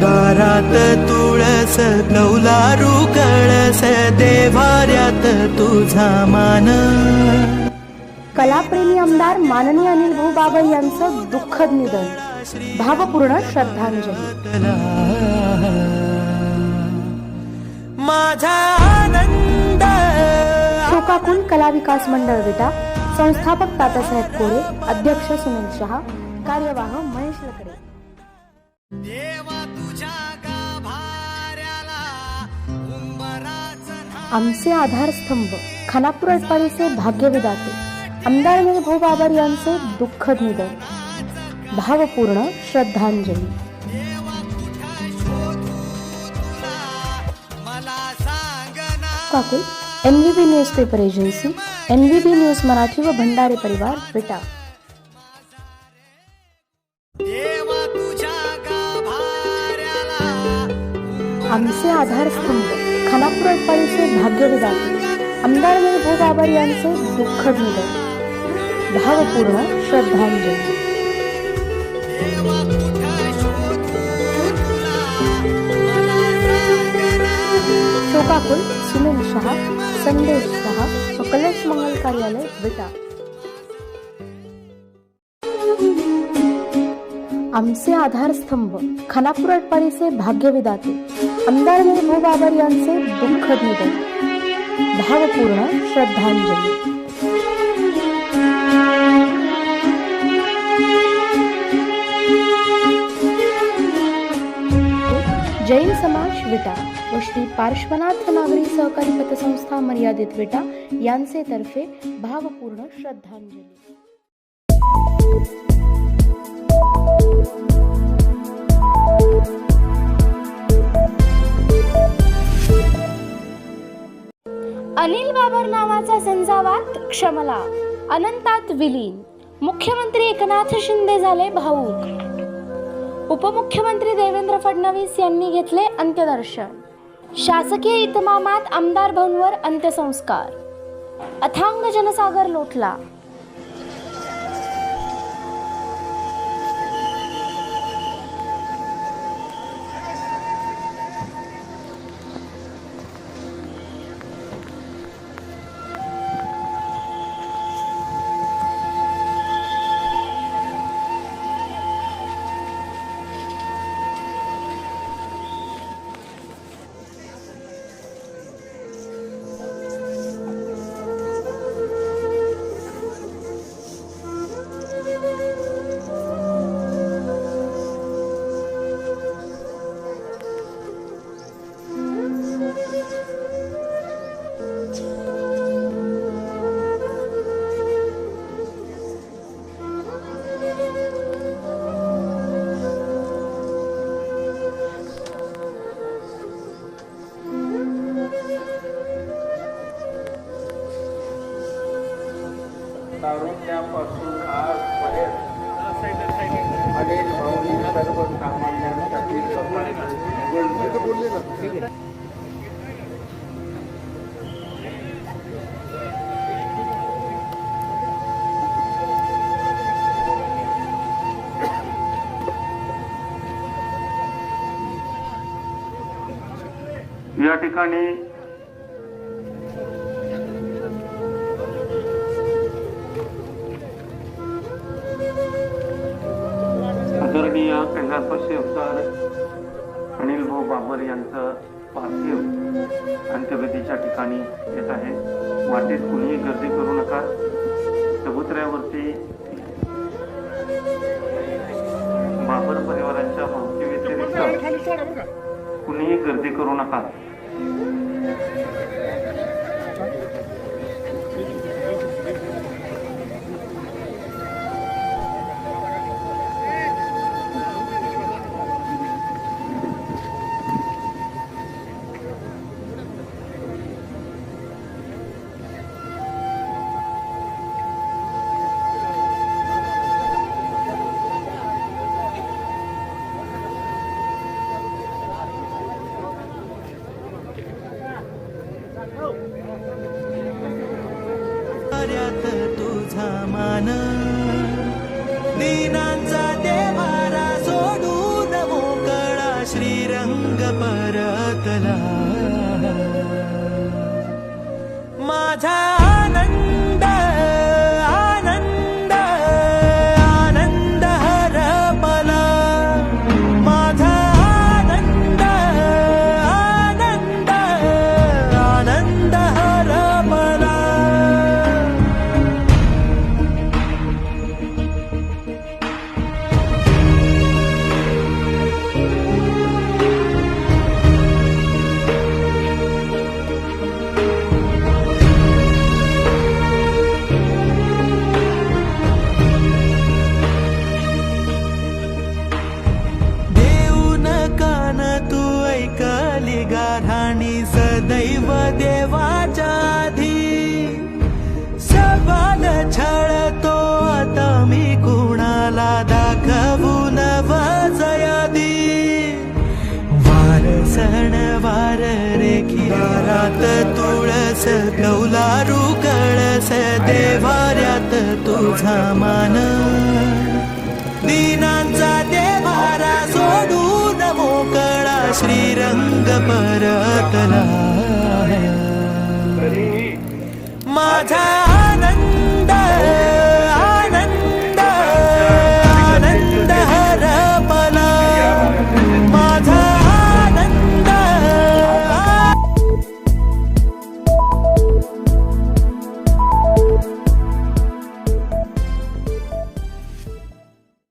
दारात तुळस कौलारू कळस देवाऱ्यात तुझा मान. कलाप्रेमी आमदार माननीय अनिल भाऊ बाबर यांचं दुःखद निधन. भावपूर्ण श्रद्धांजली. माझा आनंद. शोकाकुल कला विकास मंडळ विटा संस्थापक तात्यासाहेब कोरे अध्यक्ष सुनील शहा कार्यवाह महेश लकडे. आमचे आधारस्तंभ खानापूर अटपाडीचे भाग्यविदाते आमदार अनिल भाऊ बाबर यांचे दुःखद निधन भावपूर्ण श्रद्धांजली. मला काकुल N V B news paper agency N V B news Marathi व भंडारे परिवार विटा आमचे आधारस्तंभ खानापूर अटपाडीचे भाग्यविदाते आमदार अनिल बाबर यांचे दुःखद निधन भावपूर्ण श्रद्धांजली. शोकाकुल सुनील शहा संदेश शहा व मंगल कार्यालय विटा. आमचे आधारस्तंभ खानापूर अटपाडीचे भाग्यविदाते आमदार भाऊ बाबर यांचे दुःखद निधन भावपूर्ण श्रद्धांजली। जैन समाज विटा व श्री पार्श्वनाथ नागरी सहकारी पतसंस्था मर्यादित विटा यांचे तर्फे भावपूर्ण श्रद्धांजली। अनिल बाबर नावाचा झंझावात क्षमला अनंतात विलीन. मुख्यमंत्री एकनाथ शिंदे झाले भाऊक. उपमुख्यमंत्री देवेंद्र फडणवीस यांनी घेतले अंत्यदर्शन. शासकीय इतमामात आमदार भवनवर अंत्यसंस्कार. अथांग जनसागर लोटला. तारुण्यापासून आजपर्यंत अनेक भावनिक सर्वसामान्यांसाठी बोलले या ठिकाणी अवतार अनिल भाऊ बाबर यांचं पार्थिव अंत्यविधीच्या ठिकाणी येत आहे. वाटेत कुणीही गर्दी करू नका. चबुतऱ्यावरती बाबर परिवाराच्या भावकी व्यतिरिक्त कुणीही गर्दी करू नका. तुझा मान. दीनांचा देवारा सोडून मोकळा श्रीरंग परतला. माझा देवाऱ्यात तुळस ठेवला रुकळस देवाऱ्यात तुझा मान. दिनांचा देवारा सोडून मोकळा श्रीरंग परतला. माझा